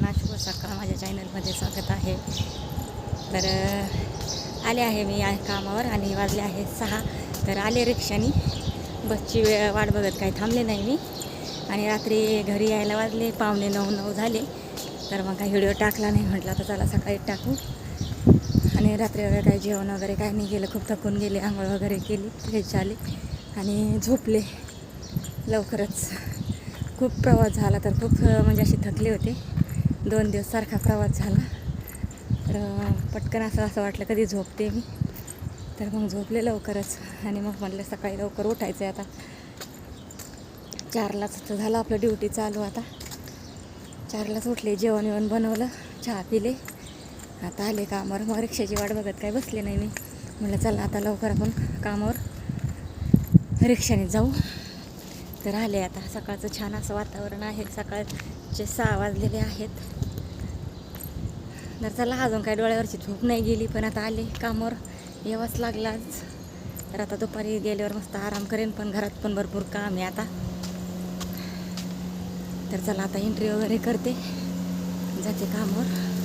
सर्वांना शुभ सकाळ माझ्या चॅनलमध्ये स्वागत आहे. तर आले आहे मी या कामावर आणि वाजले आहे सहा. तर आले रिक्षानी. बसची वेळ वाट बघत काही थांबले नाही मी. आणि रात्री घरी यायला वाजले पावणे नऊ नऊ झाले. तर मग काही व्हिडिओ टाकला नाही म्हटलं तर चला सकाळी टाकू. आणि रात्री वगैरे काही जेवण वगैरे काही नाही गेलं खूप थकून गेले आंघोळ वगैरे केली फ्रेश आले आणि झोपले लवकरच. खूप प्रवास झाला तर खूप म्हणजे असे थकले होते. दोन दिवस सारखा प्रवास झाला. तर पटकन असं असं वाटलं कधी झोपते मी. तर मग झोपले लवकरच आणि मग म्हटलं सकाळी लवकर उठायचं आहे आता. चारलाच तर झालं आपलं ड्युटी चालू आता. चारलाच उठले जेवण जेवण बनवलं चहा पिले. आता आले कामावर. मग रिक्षाची वाट बघत काय बसले नाही मी. म्हटलं चला आता लवकर आपण कामावर रिक्षाने जाऊ. तर आले आता सकाळचं छान असं वातावरण आहे. सकाळचे सहा वाजलेले आहेत. तर चला अजून काही डोळ्यावरची झोप नाही गेली पण आता आले कामावर. यावाच लागलाच तर आता दुपारी गेल्यावर मस्त आराम करेन पण घरात पण भरपूर काम आहे आता. तर चला आता एंट्री वगैरे करते. जाते कामावर.